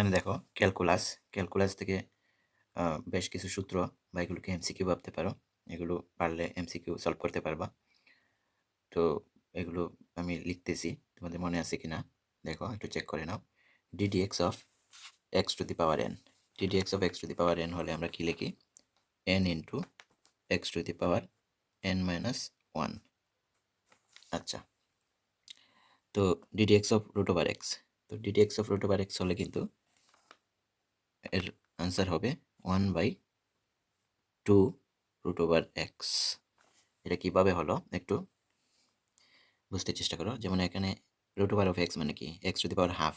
এখানে দেখো calculus calculus থেকে বেশ কিছু সূত্র বা এগুলোকে এমসিকিউ ভাবতে পারো। এগুলো পারলে এমসিকিউ সলভ করতে পারবা। তো এগুলো আমি লিখতেছি, তোমাদের মনে আছে কি না দেখো, একটু চেক করে নাও। D d x of x to the power n d d x of x to the power n হলে আমরা কি লিখি? N into x to the power n minus one আচ্ছা। তো d d x of root over x তো d d x of root over x হলে কিন্তু এর আনসার হবে one by two root over x এটা কীভাবে হলো? একটু বুঝতে চেষ্টা করো। যেমন এখানে রুট ওভার অফ এক্স মানে কি? X to the power half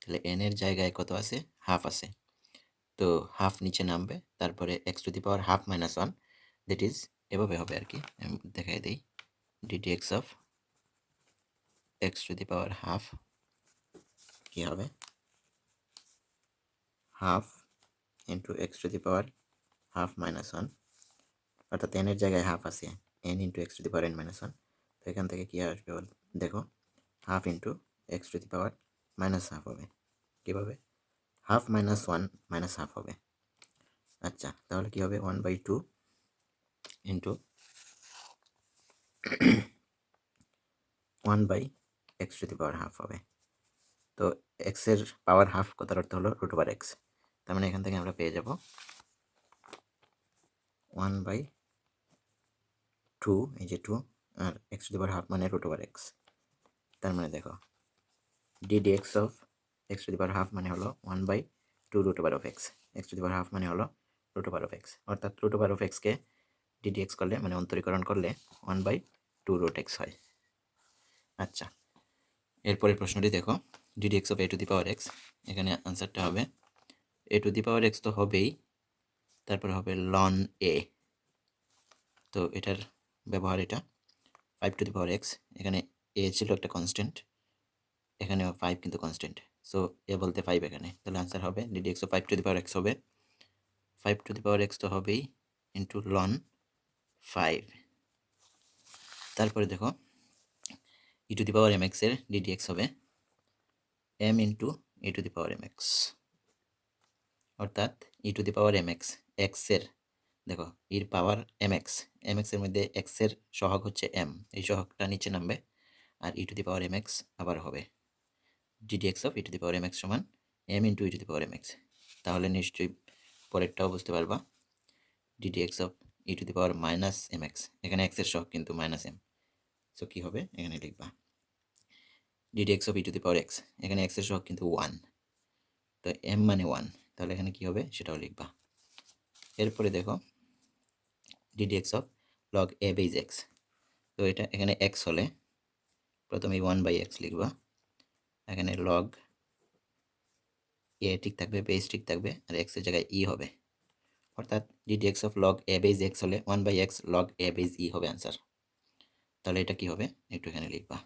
তাহলে এন এর জায়গায় কত আছে? হাফ আছে। তো হাফ নিচে নামবে, তারপরে x to the power half minus one that is এভাবে হবে আর কি। আমি দেখাই দিই। D d x of x to the power half কী হবে? Half into x to the power half minus one অর্থাৎ এনের জায়গায় হাফ আছে n into x to the power n minus one তো এখান থেকে কী আসবে বল, দেখো half into x to the power minus half হবে, কীভাবে? Half minus one minus half হবে আচ্ছা তাহলে কী হবে? One by two into one by x to the power half হবে, তো এক্সের পাওয়ার হাফ কথার অর্থ হলো রুট ওভার এক্স তার মানে এখান থেকে আমরা পেয়ে যাব ওয়ান বাই টু, এই যে two, R x to the power half মানে রুট ওভার এক্স। তার মানে দেখো d d x of x to the half মানে হলো one by two root over of x. X to the power half মানে হলো রুট ওভার অফ এক্স। অর্থাৎ root over of এক্সকে ডিডি এক্স করলে মানে অন্তরীকরণ করলে one by two root x হয়। আচ্ছা এরপরের প্রশ্নটি দেখো d d x of a to the power x, এখানে আনসারটা হবে এ টু দি পাওয়ার এক্স তো হবেই। তারপরে হবে লন এ তো এটার ব্যবহার এটা। Five to the power x এখানে এ ছিল একটা কনস্ট্যান্ট এখানেও ফাইভ কিন্তু কনস্ট্যান্ট সো এ বলতে ফাইভ এখানে। তাহলে আনসার হবে d d x five to the power x হবে। Five to the power x তো হবেই ইন্টু লন ফাইভ তারপরে দেখো e to the power m এক্সের ডিডি এক্স হবে। M into e to the power m x অর্থাৎ e to the power m x এক্সের দেখো ইর পাওয়ার এম এক্স এম এক্সের মধ্যে এক্সের সহগ হচ্ছে এম এই সহগটা নিচে নামবে, আর e to the power m x আবার হবে। D d x of e to the power m x সমান m into e to the power m x তাহলে নিশ্চয়ই পরেরটাও বুঝতে পারবা। D d x of e to the power minus m x এখানে এক্সের সহগ কিন্তু মাইনাস এম সো কী হবে? এখানে লিখবা। D d x of e to the power x এখানে এক্সের সহগ কিন্তু ওয়ান তো এম মানে ওয়ান তাহলে এখানে কী হবে? সেটাও লিখবা। এরপরে দেখো d d x of log a base x তো এটা এখানে এক্স হলে প্রথমে ওয়ান বাই এক্স লিখবা। এখানে লগ এ ঠিক থাকবে বেস ঠিক থাকবে, আর এক্সের জায়গায় ই হবে। অর্থাৎ d d x of log a base x হলে one by x log a base e হবে আনসার তাহলে এটা কি হবে? একটু এখানে লিখবা।